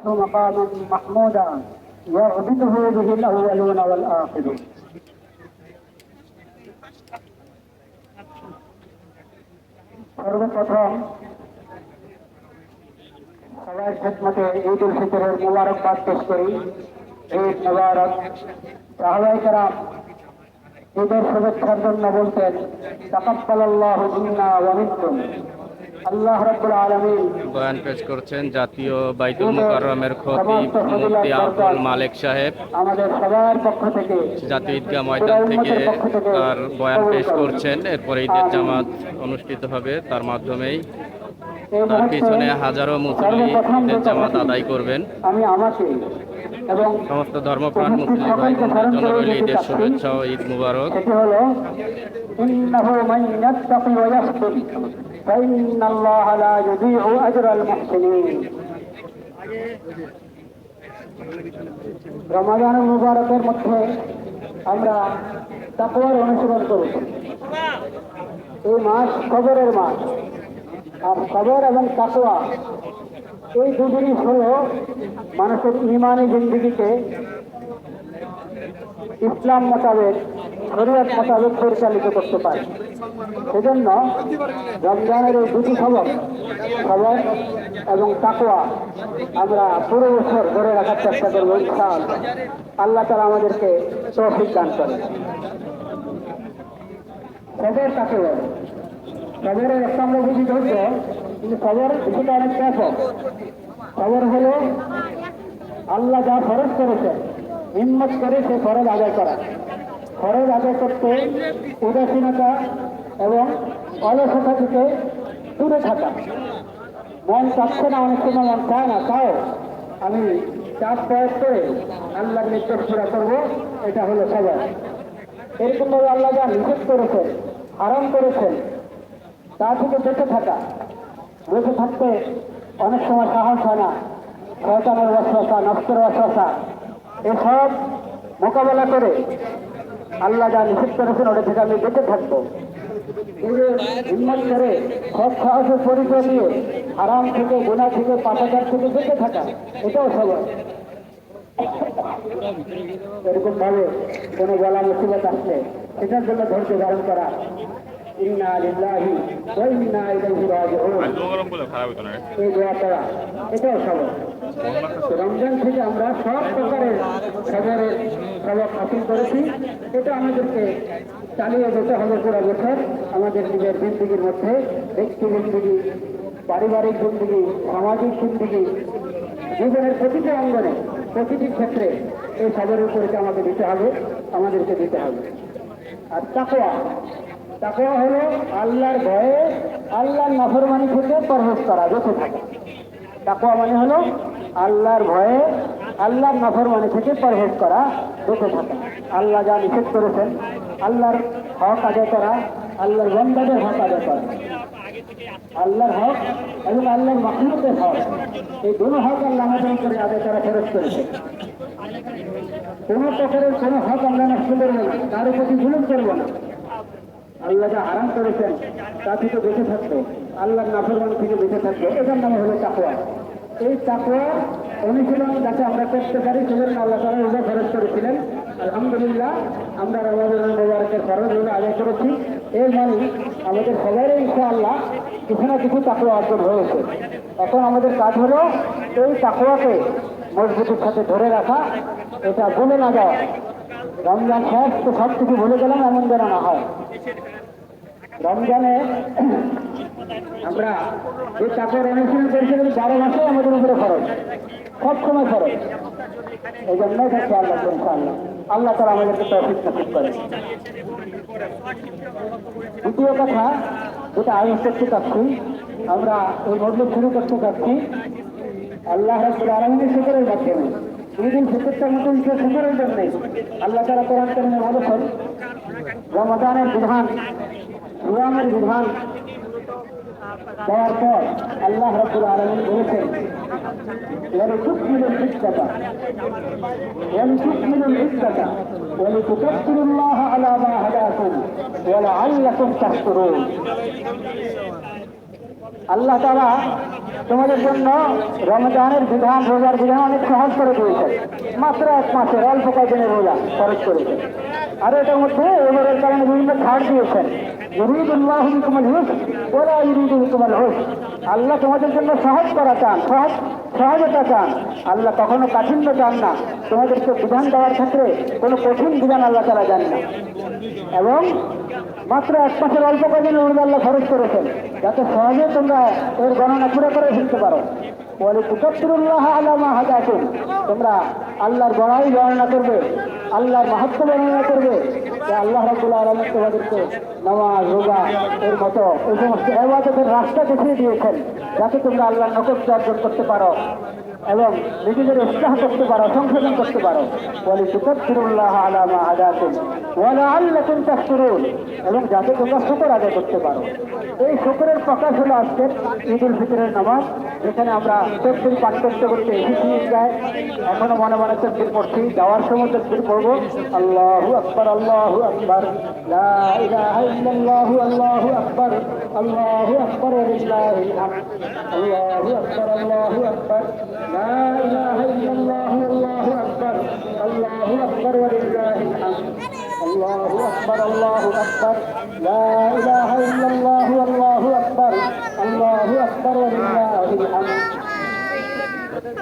مقاما محمودا يغبطه به الأولون والآخرون সর্বপ্রথম সবার খেদমতে ঈদ উল ফিতরের মুবারকবাদ পেশ করি ঈদ মুবারক সাহাবাই কারাম ঈদের শুভেচ্ছার জন্য বলতেন তাকাব্বালাল্লাহু মিন্না ওয়া মিনকুম আল্লাহ রাব্বুল আলামিন বয়ান পেশ করছেন জাতীয় বাইতুল মুকাররমের খতিব মুফতি আব্দুল মালেক সাহেব। আমাদের সবার পক্ষ থেকে জাতীয় ঈদগাহ ময়দান থেকে তার বয়ান পেশ করছেন। এরপরে ঈদের জামাত অনুষ্ঠিত হবে তার মাধ্যমেই তার পিছনে হাজারো মুসল্লি ঈদের জামাত আদায় করবেন। আমি আমাকে এবং সমস্ত ধর্মপ্রাণ মুসলিম ভাই বোনদের জন্য রইল ঈদের শুভেচ্ছা ও ঈদ মুবারক। সেটি হলো ইন্নাহু মান ইয়াত্তাকি ওয়া ইয়াসবির ফাইন্না আল্লাহ লা ইউযীউ আজরাল মুহসিনিন রমাদান মুবারকের মধ্যে আমরা তাকওয়ার অনুসরণ করেছি এই মাস কবরের মাস। আর কবর এবং তাকওয়া এই দু হলো মানুষের ইমানি জিন্দিগিকে ইসলাম মোতাবেক শরীয়ত মোতাবেক পরিচালিত করতে পারে। সেজন্য রমজানের এই দুটি খবর খবর এবং তাকওয়া আমরা পুরো বছর ধরে রাখার চেষ্টা করব ইনশাল আল্লাহ তারা আমাদেরকে তৌফিক দান করে খবর কাকে বলে? খবরের একটা আমরা বুঝি ধরছে কিন্তু খবর বিষয়টা অনেক খবর হলো, আল্লাহ যা ফরজ করেছেন হিম্মত করে সে ফরজ আদায় করা। ফরজ আদায় করতে উদাসীনতা এবং অলসতা থেকে দূরে থাকা। মন চাচ্ছে না, অনেক সময় মন চায় না, তাও আমি চাপ প্রয়োগ করে আল্লাহর নির্দেশ করব, এটা হলো খবর এরকমভাবে আল্লাহ যা নিষেধ করেছেন আরাম করেছেন, তা থেকে বেঁচে থাকা। বেঁচে থাকতে অনেক সময় সাহস হয় না। শয়তানের অশ্বাসা নষ্টের অশ্বাসা এসব মোকাবেলা করে আল্লাহ যা নিষেধ করেছেন ওটা থেকে আমি বেঁচে থাকব। হিম্মত করে সব সাহসের পরিচয় দিয়ে আরাম থেকে গোনা থেকে পাতাচার থেকে বেঁচে থাকা এটাও সবাই এরকম ভাবে কোনো গলা মুসিবত আসলে এটার জন্য ধৈর্য ধারণ করা। ইন্না লিল্লাহি ওয়া ইন্না ইলাইহি রাজিউন। এই দোয়া করা এটাও সবক তো রমজান থেকে আমরা সব প্রকারের খবরের সবক হাসিল করেছি। এটা আমাদেরকে চালিয়ে যেতে হবে পুরো বছর। আমাদের নিজের জিন্দিগির মধ্যে ব্যক্তি জিন্দিগি, পারিবারিক জিন্দিগি, সামাজিক জিন্দিগি, জীবনের প্রতিটি অঙ্গনে, প্রতিটি ক্ষেত্রে এই খবরের পরিচয় আমাকে দিতে হবে, আমাদেরকে দিতে হবে। আর তাকোয়া তাকোয়া হলো আল্লাহর ভয়ে আল্লাহর নাফরমানি থেকে পরহেজ করা বেঁচে থাকে। তাকোয়া মানে হলো আল্লাহর ভয়ে আল্লাহর নাফরমানি থেকে পরহেজ করা বেঁচে থাকা। আল্লাহ যা নিষেধ করেছেন, আল্লাহর হক আদায় করা, আল্লাহর বন্দাদের হক আদায় করা। আল্লাহর হক এবং আল্লাহর মাহমুদের হক, এই দুটো হক আল্লাহ আমাদের করে আদায় করা ফেরত করেছে। কোনো প্রকারের কোনো হক আমরা নষ্ট করব না, তার প্রতি জুলুম করব না। আল্লাহ যা আরাম করেছেন, তা থেকে বেঁচে থাকবে। আল্লাহর নাফরমান থেকে বেঁচে থাকবে এটার নাম হলো তাকুয়া এই তাকুয়া অনুশীলন যাতে আমরা করতে পারি সেজন্য আল্লাহ তারা রোজা খরচ করেছিলেন। আলহামদুলিল্লাহ, আমরা মোবারকের খরচ রোজা আদায় করেছি। এর মানে আমাদের সবারই ইনশা আল্লাহ কিছু না কিছু তাকুয়া অর্জন হয়েছে। এখন আমাদের কাজ হলো এই তাকুয়াকে মজবুতির সাথে ধরে রাখা। এটা ভুলে না যাওয়া। রমজান শেষ, তো সব কিছু ভুলে গেলাম, এমন যেন না হয়। রমজানে আমরা এই চাকর অনুশীলন করেছিলাম বারো মাসে আমাদের উপরে খরচ, সব সময় খরচ। এই জন্যই থাকছে আল্লাহ, ইনশাআল্লাহ। আল্লাহ তারা আমাদেরকে তৌফিক নসিব করে। দ্বিতীয় কথা, যেটা আমি করতে চাচ্ছি, আমরা এই মধ্যে শুরু করতে চাচ্ছি, আল্লাহ রাব্বুল আলামিনের শুকরের মাধ্যমে। ঈদুল ফিতরটার মতো ঈদের শুকরের জন্যে আল্লাহ তারা কোরআন কারিমে বলেছেন রমাদানের বিধান ইসলামের বিধান দেওয়ার পর আল্লাহ রাব্বুল আলামিন বলেছেন ولتكملوا العدة ولتكملوا العدة ولتكبروا الله على ما هداكم ولعلكم تشكرون আল্লাহ তারা তোমাদের জন্য রমজানের বিধান রোজার বিধান অনেক সহজ করে দিয়েছে মাত্র এক মাসের অল্প কয়েকদিনের রোজা খরচ করেছে আর এটার মধ্যে এবারের কারণে বিভিন্ন ছাড় দিয়েছেন। ইরিদুল্লাহ হুকুমুল হুস ওরা ইরিদু হুকুমুল হুস আল্লাহ তোমাদের জন্য সহজ করা চান, সহজ, সহজতা চান। আল্লাহ কখনো কাঠিন্য চান না। তোমাদেরকে বিধান দেওয়ার ক্ষেত্রে কোনো কঠিন বিধান আল্লাহ তারা জান না। এবং মাত্র এক মাসের অল্প কদিন রোজা আল্লাহ খরচ করেছেন। যাতে সহজে তোমরা এর গণনা পুরো করে ফেলতে পারো। তোমরা আল্লাহর বড়াই বর্ণনা করবে, আল্লাহর মাহাত্ম বর্ণনা করবে আল্লাহ রাবুল তোমাদেরকে নামাজ, রোজা, এর মতো এই সমস্ত রাস্তা দেখিয়ে দিয়েছেন, যাতে তোমরা আল্লাহর নকশ অর্জন করতে পারো। এবং নিজেদের ইসলাহ করতে পারো, সংশোধন করতে পারো। বলে তুকফিরুল্লাহ আলামা হাজাতুন ওয়ালা আল্লাকুম তাশকুরুন এবং যাতে তোমরা শুকর আদায় করতে পারো। এই শুকরের প্রকাশ হলো আজকের ঈদ উল ফিতরের নামাজ, যেখানে আমরা তকবির পাঠ করতে করতে এসেছি যায় এখনও মনে মনে তকবির পড়ছি, যাওয়ার সময় তকবির পড়ব। আল্লাহু আকবার আল্লাহু আকবার। আল্লাহু আকবার, আল্লাহু আল্লাহু আকবার আল্লাহু আকবার।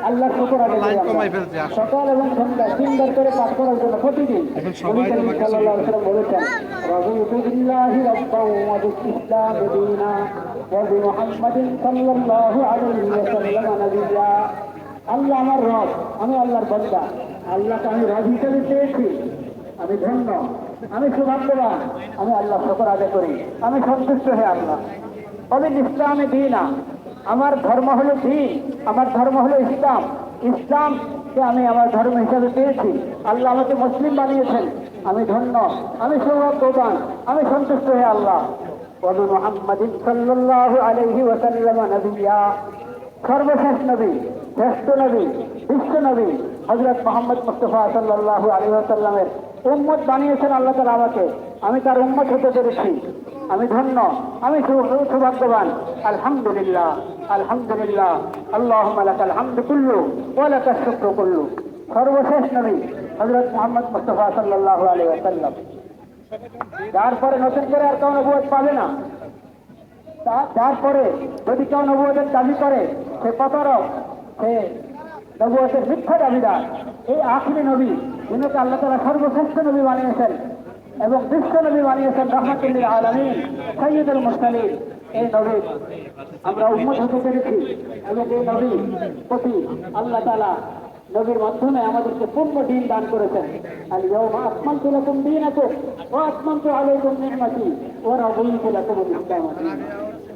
আল্লাহ শুকর। সকাল এবং সন্ধ্যা তিনবার করে পাঠ করার জন্য প্রতিদিন বলেছেন রাদিতু বিল্লাহি রাব্বান ওয়া বিল দীনা ওয়া বিমুহাম্মাদিন সাল্লাল্লাহু আলাইহি ওয়াসাল্লাম নাবিয়্যা আল্লাহ আমার রব, আমি আল্লাহর বান্দা। আল্লাহকে আমি রব হিসেবে পেয়েছি। আমি ধন্য। আমি সৌভাগ্যবান। আমি আল্লাহ শুকর আদায় করি। আমি সন্তুষ্ট হয়ে আল্লাহ। অবিল ইসলামে দিই না আমার ধর্ম হলো দিন। আমার ধর্ম হলো ইসলাম। ইসলামকে আমি আমার ধর্ম হিসাবে পেয়েছি। আল্লাহ আমাকে মুসলিম বানিয়েছেন। আমি ধন্য। আমি সৌভাগ্যবান। আমি সন্তুষ্ট হয়ে আল্লাহ। বলু মোহাম্মদ সাল্লাল্লাহু আলাইহি ওয়াসাল্লাম নবিয়া। সর্বশেষ নবী। শ্রেষ্ঠ নবী, বিশ্ব নবী হজরত মোহাম্মদ মুস্তফা সাল্লাল্লাহু আলাইহি ওয়াসাল্লামের উম্মত বানিয়েছেন আল্লাহ তাআলা আমাকে। আমি তার উম্মত হতে পেরেছি। আমি ধন্য, আমি সৌভাগ্যবান আলহামদুলিল্লাহ আলহামদুলিল্লাহ। আল্লাহ লাকাল হামদু কুল্লু ওয়া লাকাশ শুকরু কুল্লু। সর্বশেষ নবী, হযরত মুহাম্মদ মুস্তাফা আলাইহি ওয়াসাল্লাম। তারপরে নতুন করে আর কেউ নবুয়ত পাবে না। তারপরে যদি কেউ নবুয়তের দাবি করে, সে প্রতারক সে নবুয়তের মিথ্যা দাবিদার, এই আখিরি নবী যিনাকে আল্লাহ তালা সর্বশ্রেষ্ঠ নবী বানিয়েছেন এবং বিশ্ব নবী বানিয়েছেন রহমতুল্লিল আলমী সৈয়দুল মুসলিম এই নবী আমরা উন্মত হতে পেরেছি এবং এই নবী প্রতি আল্লাহ তালা নবীর মাধ্যমে আমাদেরকে পূর্ণ দিন দান করেছেন। আর ইয়াউমা আকমালতু লাকুম দীনাকুম ওয়া আকমালতু আলাইকুম নি'মাতি ওয়া রাদিতু লাকুম আল-ইসলাম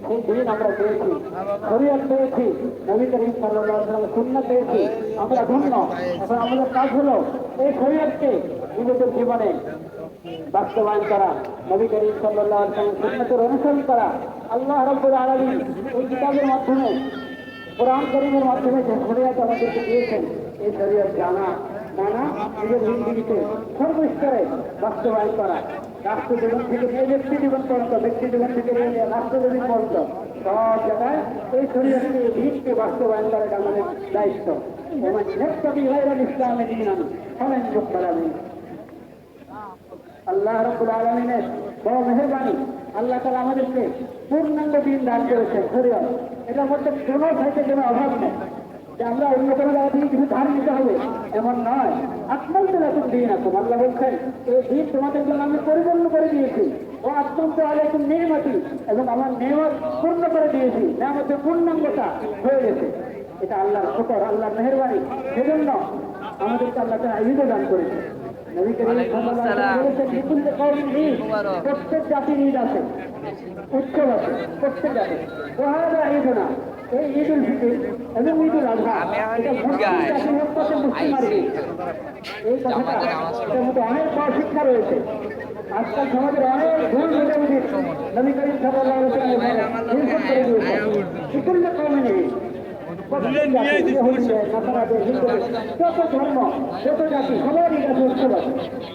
সেই দিন আমরা পেয়েছি। শরীয়ত পেয়েছি। নবী করিম ওয়াসাল্লাম সুন্নাত পেয়েছি। আমরা ধন্য। এখন আমাদের কাজ হলো এই শরীয়তকে নিজেদের জীবনে বাস্তবায়ন করা। নবী করিম ওয়াসাল্লাম সুন্নাতের অনুসরণ করা। আল্লাহ রাব্বুল আলামিন এই কিতাবের মাধ্যমে, কোরআন করিমের মাধ্যমে যে শরীয়ত আমাদেরকে দিয়েছেন, এই শরীয়ত জানা, মানা, নিজের জিন্দিগিতে সর্বস্তরে বাস্তবায়ন করা। রাষ্ট্র জীবন থেকে নিয়ে ব্যক্তি জীবন পর্যন্ত, ব্যক্তি জীবন থেকে নিয়ে রাষ্ট্র জীবন পর্যন্ত, সব জায়গায় এই এই দিনকে বাস্তবায়ন করাটা আমাদের দায়িত্ব। আল্লাহ রব্বুল আলমিনের বড় মেহরবানি, আল্লাহ তালা আমাদেরকে পূর্ণাঙ্গ দিন দান করেছেন এটার মধ্যে কোনো সাইতে কোনো অভাব নেই। যে আমরা অন্য কোনো জায়গা থেকে কিছু ধার নিতে হবে এমন নয়। আপনার তো এখন দিন আসুন আল্লাহ বলছেন এই দিন তোমাদের জন্য আমি পরিপূর্ণ করে দিয়েছি। ও আত্মন্ত আলাইকুম নির্মতি এবং আমার নিয়মত পূর্ণ করে দিয়েছি। নিয়ামতের পূর্ণাঙ্গতা হয়ে গেছে। এটা আল্লাহর শুকর আল্লাহর মেহরবানি। সেজন্য আমাদেরকে আল্লাহ তালা ঈদও দান করেছে। প্রত্যেক জাতির ঈদ আছে উৎসব আছে প্রত্যেক জাতির। ওহাদা ঈদ না এই ঈদ উল ফিতর এবং ঈদ উল আজহা এটা মুসলিম এই কথাটা এটার মধ্যে অনেক বড় শিক্ষা রয়েছে। আজকাল সমাজের অনেক ভুল বোঝাবুঝি নবী করিম সাল্লাল্লাহু আলাইহি ওয়াসাল্লাম করে দিয়েছেন ইহুদি, নাসারাদের, হিন্দুদের, যত ধর্ম যত জাতি সবারই কাছে উৎসব আছে।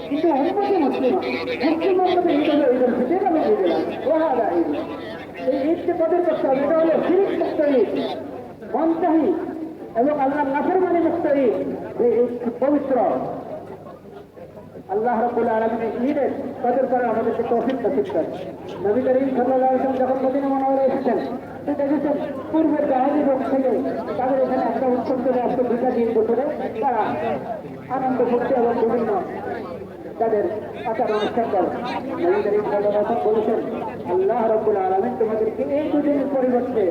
কিন্তু উন্মতি মুসলিমা মুসলিমের মধ্যে ঈদ হলো ঈদ উল ফিতর এবং ঈদ উল আজহা ওহাদা ঈদ এই ঈদকে কদর করতে হবে এটা হলো শিরিক মুক্ত ঈদ মনতাহি এবং আল্লাহ নাফরমানি মুক্ত ঈদ, এই ঈদ পবিত্র। আল্লাহ রব্বুল আলমিনের ঈদের কদর করে আমাদেরকে তৌফিক নসিব করে নবী করিম সাল্লাল্লাহু আলাইহি ওয়াসাল্লাম যখন মদিনা মনোহরে এসেছেন, তো দেখেছেন পূর্বের জাহাজি লোক থেকে তাদের এখানে একটা উৎসব চলে আসতো দুটা দিন বছরে তারা আনন্দ ফুর্তি এবং বিভিন্ন তাদের আচার অনুষ্ঠান সাল্লাল্লাহু আলাইহি ওয়াসাল্লাম বলেছেন আল্লাহ রব্বুল আলমিন তোমাদেরকে এই দুদিনের পরিবর্তে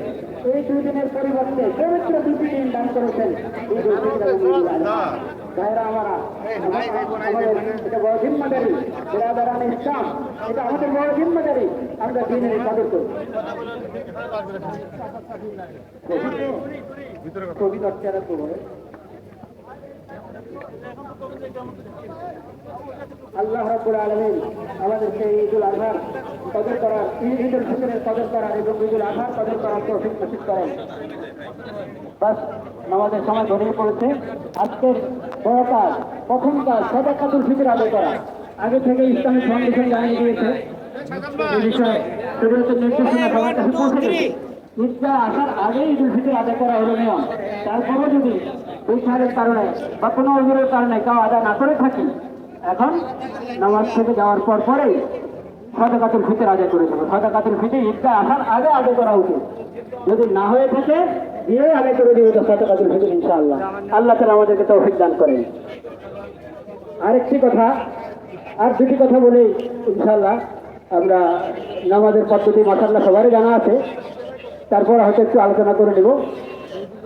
এই দুদিনের পরিবর্তে পবিত্র দুটি দিন দান করেছেন আমাদের করি ছবি দরকার করব আল্লাহ রাব্বুল আলামিন আমাদেরকে ঈদুল আজহার কদর করার, ঈদ উল ফিতরের কদর করার এবং ঈদুল আজহার কদর করার তৌফিক নসিব করেন। বাস সময় ঘনিয়ে পড়েছে। আজকের বড় কাজ প্রথম কাজ, সদাকাতুল ফিতর আদায় করা। আগে থেকে ইসলামিক ফাউন্ডেশন জানিয়ে দিয়েছে। এই বিষয়ে নির্দেশনা সবার কাছে পৌঁছে গেছে। ঈদটা আসার আগেই ঈদ উল ফিতর আদায় করা হলো নিয়ম। তারপরেও যদি বিচারের কারণে বা কোনো অজুরের কারণে কেউ আদায় না করে থাকি, এখন নামাজ থেকে যাওয়ার পর পরেই সদাকাতুল ফিতর আদায় করে দেবো সদাকাতুল ফিতর ঈদটা আসার আগে আদায় করা উচিত। যদি না হয়ে থাকে দিয়ে আদায় করে দিবে তো সদাকাতুল ফিতর ইনশাআল্লাহ। আল্লাহ তালা আমাদেরকে তৌফিক দান করেন। আরেকটি কথা, আর দুটি কথা বলি ইনশাআল্লাহ আমরা নামাজের পদ্ধতি মাসাল্লাহ সবারই জানা আছে। তারপর হয়তো একটু আলোচনা করে নেব।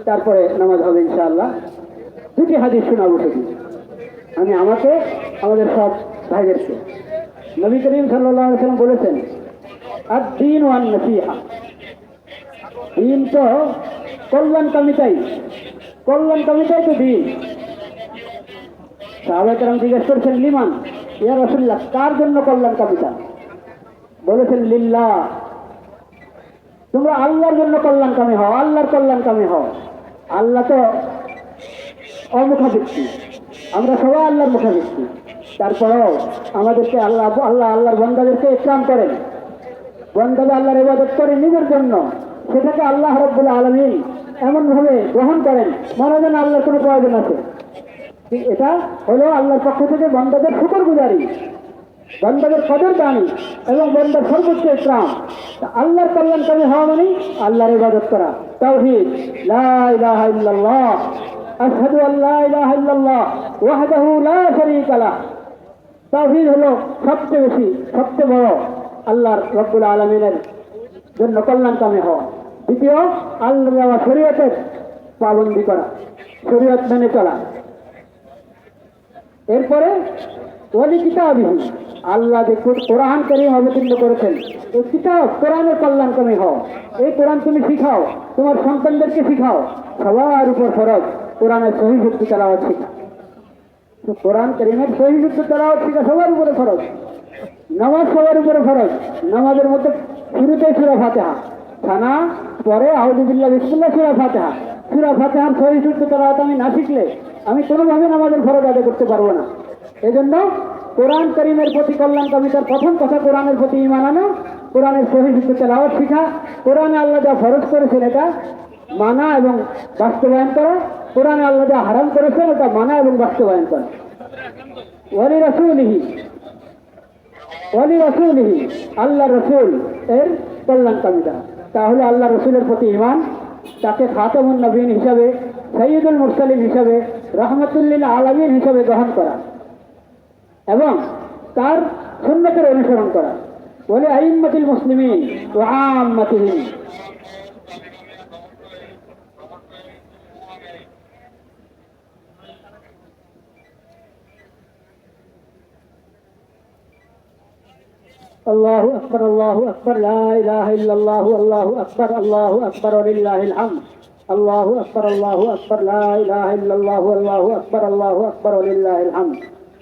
তারপরে নামাজ হবে ইনশাআল্লাহ। দুটি হাদিস শোনাবো শুধু। আমি আমাকে, আমাদের সব ভাইদেরকে। নবী করিম সাল্লাম বলেছেন আর দিন ওয়ান নসিহা। দিন তো কল্যাণকামিতাই কল্যাণকামিতাই তো দিন। সাহাবাহাম জিজ্ঞেস করছেন, লিমান? ইয়া রসুল্লাহ কার জন্য কল্যাণকামিতা বলেছেন লিল্লা তোমরা আল্লাহর জন্য কল্যাণকামী হও, আল্লাহর কল্যাণকামী হও। আল্লাহ তো অমুখাভিত্তি আমরা সবাই আল্লাহর মুখাভিত্তি তারপরেও আমাদেরকে আল্লাহ আল্লাহ, আল্লাহর বন্দাদেরকে ইসলাম করেন। বন্দাদের আল্লাহর ইবাদত করে নিজের জন্য সেটাকে আল্লাহ রব্বুল আলমিন এমনভাবে গ্রহণ করেন মনে যেন আল্লাহর কোনো প্রয়োজন আছে। এটা হলো আল্লাহর পক্ষ থেকে বন্দাদের শুকর গুজারি। বন্দাদের কদর দানি এবং বন্দার সর্বোচ্চ ইসলাম আল্লাহর কল্যাণকামী হওয়া মানে আল্লাহর ইবাদত করা। তাওহীদ লা ইলাহা ইল্লাল্লাহ। আশহাদু আল লা ইলাহা ইল্লাল্লাহ। ওয়াহদাহু লা শারীকা তাওহীদ হলো সবচেয়ে বেশি, সবচেয়ে বড় আল্লাহর রব্বুল আলমিনের জন্য কল্যাণকামী হওয়া। দ্বিতীয়, আল্লাহ শরীয়তের পাবন্দি করা। শরীয়ত মেনে চলা। এরপরে ওলি কিতাবহীন আল্লাহ যে কোরআন করিম অবতীর্ণ করেছেন এই কিতাব কোরআনের কল্যাণকামী হও। এই কোরআন তুমি শিখাও, তোমার সন্তানদেরকে শিখাও। সবার উপর ফরজ, কোরআনের সহি যুক্তি তেলাওয়াত শিখা। তো কোরআন করিমের সহি যুক্তি তেলাওয়াত শিখা সবার উপরে ফরজ। নামাজ সবার উপরে ফরজ। নামাজের মধ্যে শুরুতে সুরা ফাতেহা থানা পরে আহদুবিল্লাহ বিসমুল্লাহ, সুরা ফাতেহা। সুরা ফাতেহার সহি যুক্তি তেলাওয়াত আমি না শিখলে আমি কোনোভাবে নামাজের ফরজ আদায় করতে পারব না। এজন্য কোরআন করিমের প্রতি কল্যাণকামিতার প্রথম কথা কোরআনের প্রতি ইমান আনো, কোরআনের সহিযুক্ত তেলাওয়াত শিখা, কোরআনে আল্লাহ যা ফরজ করেছেন এটা মানা এবং বাস্তবায়ন করা, কোরআনে আল্লাহ যা হারাম করেছেন ওটা মানা এবং বাস্তবায়ন করা। ওয়ালি রাসূলিহি ওয়ালি রাসূলিহি, আল্লাহ রসুল এর কল্যাণকামিতা তাহলে আল্লাহ রসুলের প্রতি ইমান তাকে খাতামুন নবীন হিসাবে সৈয়দুল মুরসালিম হিসাবে রহমতুল্লিল আলমীর হিসাবে গ্রহণ করা। এবং তার সুন্নতের অনুসরণ করা বলে আইম্মাতিল মুসলিমিন ও আম্মাতিহীন الله أكبر الله أكبر لا إله إلا الله الله أكبر الله أكبر ولله الحمد الله أكبر الله أكبر لا إله إلا الله الله أكبر الله أكبر ولله الحمد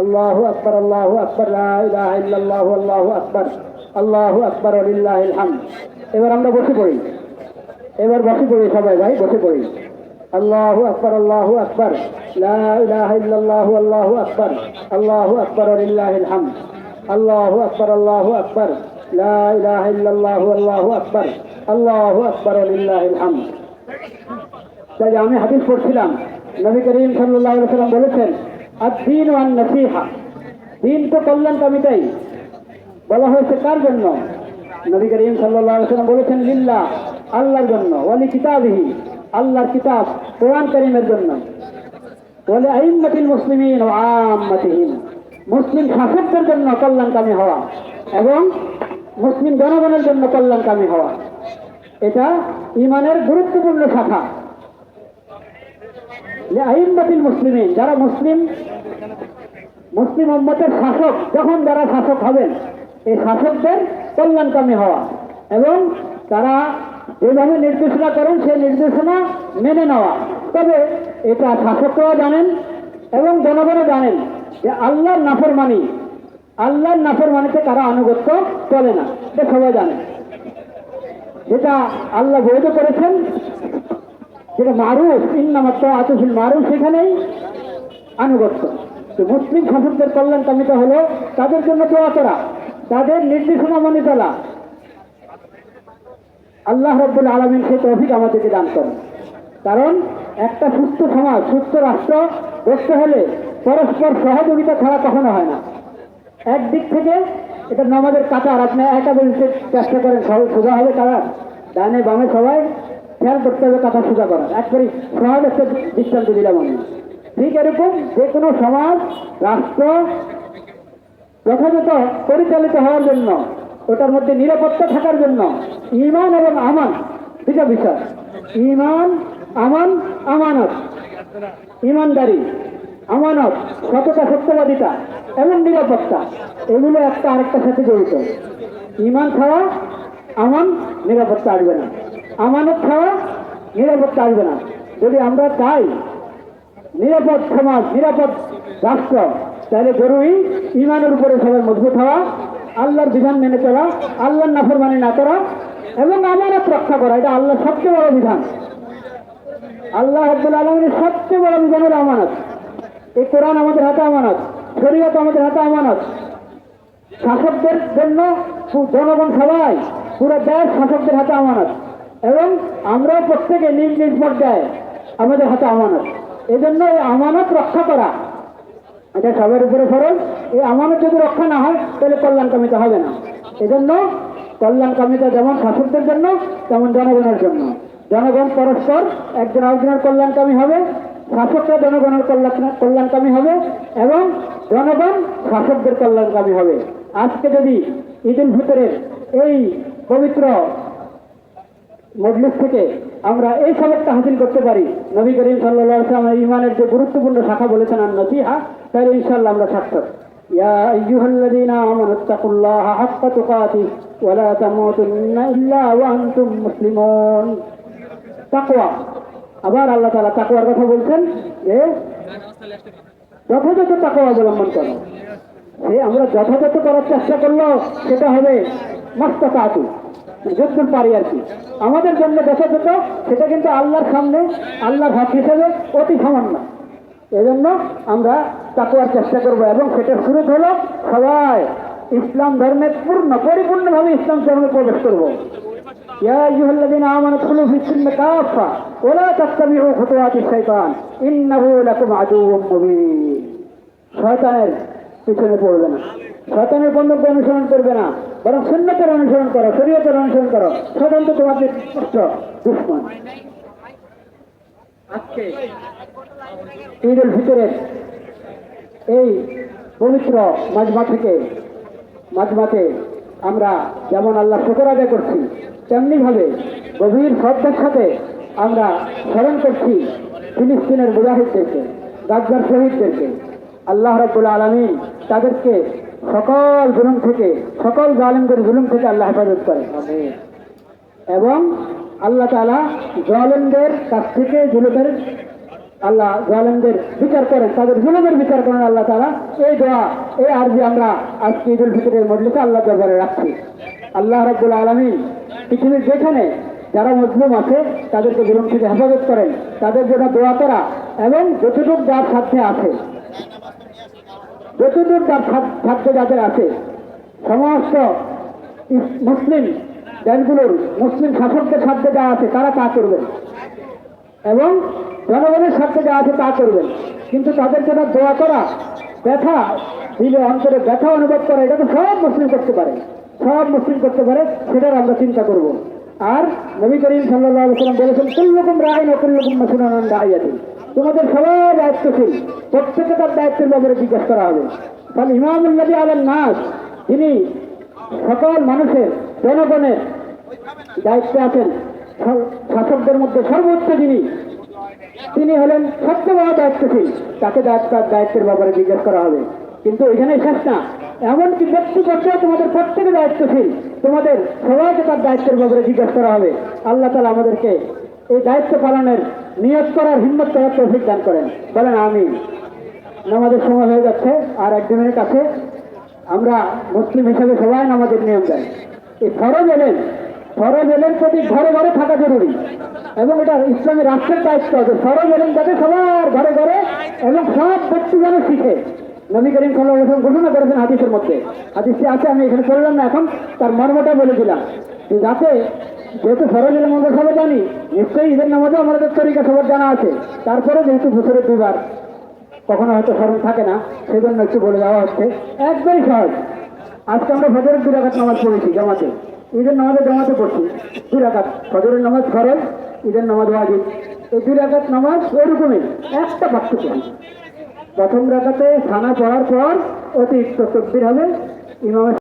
আল্লাহ আকবর আল্লাহ আকবর আল্লাহ আল্লাহ আকবর আল্লাহ আকবর আলিল্লাহাম এবার আমরা বসে পড়ি এবার বসে পড়ি সবাই ভাই বসে পড়ি আল্লাহ আকবর আল্লাহ আকবর আল্লাহ আল্লাহ আকবর আল্লাহ আকবর আলিল্লাহাম আল্লাহ আকবর আল্লাহ আকবর আল্লাহ আল্লাহ আকবর আল্লাহ আকবর আলিল্লাহাম তাই আমি হাদিস পড়ছিলাম নবী করিম সাল্লাহ সাল্লাম বলেছেন আদ-দীন ওয়ান নসিহা। দিন তো কল্যাণকামিতাই বলা হয়েছে কার জন্য? নবী করিম সাল্লাম বলেছেন, লিল্লাহ, আল্লাহর জন্য। ওয়ালি কিতাবিহি, আল্লাহর কিতাব, কোরআন করিমের জন্য। ওয়ালি আইম্মাতিল মুসলিমিন ওয়া আম্মাতিহিম। মুসলিম শাসকদের জন্য কল্যাণকামী হওয়া এবং মুসলিম জনগণের জন্য কল্যাণকামী হওয়া। এটা ইমানের গুরুত্বপূর্ণ শাখা। আইম্মাতিল মুসলিমিন, যারা মুসলিম মুসলিম উম্মতের শাসক, যখন যারা শাসক হবেন, এই শাসকদের কল্যাণকামী হওয়া এবং তারা যেভাবে নির্দেশনা করেন, সেই নির্দেশনা মেনে নেওয়া। তবে এটা শাসকরাও জানেন এবং জনগণও জানেন যে আল্লাহর নাফরমানি, আল্লাহর নাফরমানিতে কারা আনুগত্য চলে না। এটা সবাই জানে। যেটা আল্লাহ বৈধ করেছেন যেটা মারুফ ইন্নামাত্র আতফিল মারুফ, সেখানেই আনুগত্য। তো মুসলিম শাসকদের কল্যাণকামিতা হলো তাদের জন্য দোয়া করা, তাদের নির্দেশনা মনে চলা। আল্লাহ রব্বুল আলমিন সেই তৌফিক আমাদেরকে দান করেন। কারণ একটা সুস্থ সমাজ, সুস্থ রাষ্ট্র গড়তে হলে পরস্পর সহযোগিতা ছাড়া কখনো হয় না। একদিক থেকে এটা নামাজের কাতার, আপনি একা বলতে চেষ্টা করেন সবাই সোজা হবে কাতার ডানে বামে সবাই খেয়াল করতে হবে কাতার সোজা করার। একবারই সহজ একটা দৃষ্টান্ত দিলাম আমি। ঠিক এরকম যে কোনো সমাজ, রাষ্ট্র যথাযথ পরিচালিত হওয়ার জন্য, ওটার মধ্যে নিরাপত্তা থাকার জন্য ইমান এবং আমান দুটা বিষয়। ইমান, আমান, আমানত। ইমানদারি, আমানত, সততা, সত্যবাদিতা এবং নিরাপত্তা, এগুলো একটা আরেকটার সাথে জড়িত। ইমান ছাড়া আমান নিরাপত্তা আসবে না। আমানত ছাড়া নিরাপত্তা আসবে না। যদি আমরা চাই নিরাপদ সমাজ, নিরাপদ রাষ্ট্র, তাহলে জরুরি ইমানের উপরে সবাই মজবুত হওয়া, আল্লাহর বিধান মেনে চলা, আল্লাহর নাফরমানি না করা এবং আমানত রক্ষা করা, এটা আল্লাহর সবচেয়ে বড় বিধান। আল্লাহ আব্দুল আলমের সবচেয়ে বড় বিধানের আমানত। এই কোরআন আমাদের হাতে আমানত, শরীয়ত আমাদের হাতে আমানত। শাসকদের জন্য, জনগণ সবাই, পুরো দেশ শাসকদের হাতে আমানত। এবং আমরাও প্রত্যেকে নিজ নিজ পর্যায়ে আমাদের হাতে আমানত। এই জন্য এই আমানত রক্ষা করা, এটা সবার উপরে ফরজ। এই আমানত যদি রক্ষা না হয়, তাহলে কল্যাণকামিতা হবে না। এজন্য কল্যাণকামিতা যেমন শাসকদের জন্য, তেমন জনগণের জন্য। জনগণ পরস্পর একজন আরেকজনের কল্যাণকামী হবে, শাসকরা জনগণের কল্যাণ- কল্যাণকামী হবে, এবং জনগণ শাসকদের কল্যাণকামী হবে। আজকে যদি ঈদ উল ফিতরের এই পবিত্র মজলিস থেকে আমরা এই সবকটা হাসিল করতে পারি নবী করিম সাল্লাহ সাল্লাম ইমানের যে গুরুত্বপূর্ণ শাখা বলেছেন আর নসিহা তাহলে ইনশাল্লাহ আমরা সার্থক يا أيها الذين آمنوا اتقوا الله حق تقاته ولا تموتن إلا وأنتم مسلمون তাকওয়া আবার আল্লাহ তাআলা তাকওয়ার কথা বলছেন যে যথাযথ তাকওয়া অবলম্বন করো সে আমরা যথাযথ করার চেষ্টা করলেও সেটা হবে মাস্তাকাতু যদ্দূর পারি আর কি আমাদের জন্য যথাযথ সেটা কিন্তু আল্লাহর সামনে আল্লাহর হক হিসেবে অতি সামান্য এজন্য আমরা তাকুয়ার চেষ্টা করব এবং সেটা শুরু হলো সবাই ইসলাম ধর্মে পূর্ণ পরিপূর্ণভাবে ইসলাম ধর্মে প্রবেশ করব يا أيها الذين آمنوا ادخلوا في السلم كافة ولا تتبعوا خطوات الشيطان إنه لكم عدو مبين শয়তানের পিছনে পড়বে না শয়তানের বন্ধুকে অনুসরণ করবে না বরং সুন্নতের অনুসরণ করো, শরীয়তের অনুসরণ করো। সাধারণত তোমাদের স্পষ্ট দুশ্মন। আজকে ঈদ উল ফিতরের এই পবিত্র মাজমা থেকে, মাজমাতে আমরা যেমন আল্লাহ শুকর আদায় করছি, তেমনিভাবে গভীর শ্রদ্ধার সাথে আমরা স্মরণ করছি ফিলিস্তিনের মুজাহিদদেরকে গাজার শহীদদেরকে। আল্লাহ রব্বুল আলমিন তাদেরকে সকল জুলুম থেকে সকল জালেমদের জুলুম থেকে আল্লাহ হেফাজত করেন। এবং আল্লাহ তালা জালেমদের কাছ থেকে জুলুমের আল্লাহ জালেমদের বিচার করেন তাদের জুলুমের বিচার করেন আল্লাহ তালা এই দোয়া এই আরজি আমরা আজকে ঈদ উল ফিতরের মজলিসে আল্লাহ দরবারে রাখছি। আল্লাহ রব্বুল আলমিন পৃথিবীর যেখানে যারা মজলুম আছে তাদেরকে জুলুম থেকে হেফাজত করেন। তাদের জন্য দোয়া করা এবং যতটুকু যার সাথে আছে। যতদূর তার সাধ্য যাদের আছে, সমস্ত মুসলিম দেশগুলোর মুসলিম শাসকদের সাধ্যে যা আছে, তারা তা করবেন। এবং জনগণের স্বার্থে যা আছে, তা করবেন। কিন্তু তাদের জন্য দোয়া করা, ব্যথা দিলে অন্তরে ব্যথা অনুভব করা, এটা তো সব মুসলিম করতে পারে। সব মুসলিম করতে পারে, সেটার আমরা চিন্তা করব। আর নবী করিম সাল্লাহ সাল্লাম বলেছেন, কুল্লুকুম রায় না কুল্লুকুম মাসুনান রায়াতি তোমাদের সবাই দায়িত্বশীল। প্রত্যেকে তার দায়িত্বের ব্যাপারে জিজ্ঞেস করা হবে। কারণ ইমামুল নবী আলেন নাস যিনি সকল মানুষের জনগণের দায়িত্বে আছেন। শাসকদের মধ্যে সর্বোচ্চ যিনি, তিনি হলেন সবচেয়ে বড় দায়িত্বশীল। তাকে দায়িত্ব দায়িত্বের ব্যাপারে জিজ্ঞেস করা হবে। কিন্তু এখানে শেষ না। এমনকি ব্যক্তি পর্যায়ে তোমাদের প্রত্যেকে দায়িত্বশীল। তোমাদের সবাইকে তার দায়িত্বের ব্যাপারে জিজ্ঞেস করা হবে। আল্লাহ তালা আমাদেরকে এই দায়িত্ব পালনের নিয়োগ করার হিম্মত করার তৌফিক দান করেন। বলেন আমি নামাজের সময় হয়ে যাচ্ছে, আর একদিনের কাছে আমরা মুসলিম হিসেবে সবাই নামাজের নিয়ম দেয় এই ফরজ এলেন ফরজ এলেন প্রতি ঘরে ঘরে থাকা জরুরি। এবং এটা ইসলামী রাষ্ট্রের দায়িত্ব যে ফরজ এলেন যাতে সবার ঘরে ঘরে এবং সব ব্যক্তি যেন শিখে। নবী করিম সাল্লাহ ঘোষণা করেছেন হাদিসের মধ্যে। হাদিসটি আছে, আমি এখানে করলাম না, এখন তার মর্মটা বলে দিলাম। যাতে যেহেতু ফরজ এলেন আমরা সবাই জানি, নিশ্চয়ই ঈদের নামাজও আমাদের তরিকা সবার জানা আছে। তারপরে যেহেতু বছরে দুবার কখনো হয়তো স্মরণ থাকে না সেই জন্য একটু বলে দেওয়া হচ্ছে। একবারই সহজ। আজকে আমরা ফজরের দুই রাখাত নামাজ পড়েছি জামাতে। ঈদের নামাজে জামাতে পড়ছি। দুই রাখাত ফজরের নামাজ ফরজ, ঈদের নামাজ ওয়াজিব। এই দুই রাখাত নামাজ ওইরকমই একটা পার্থক্য প্রথম রাখাতে থানা পড়ার পর অতিরিক্ত তকবির হবে, ইমামের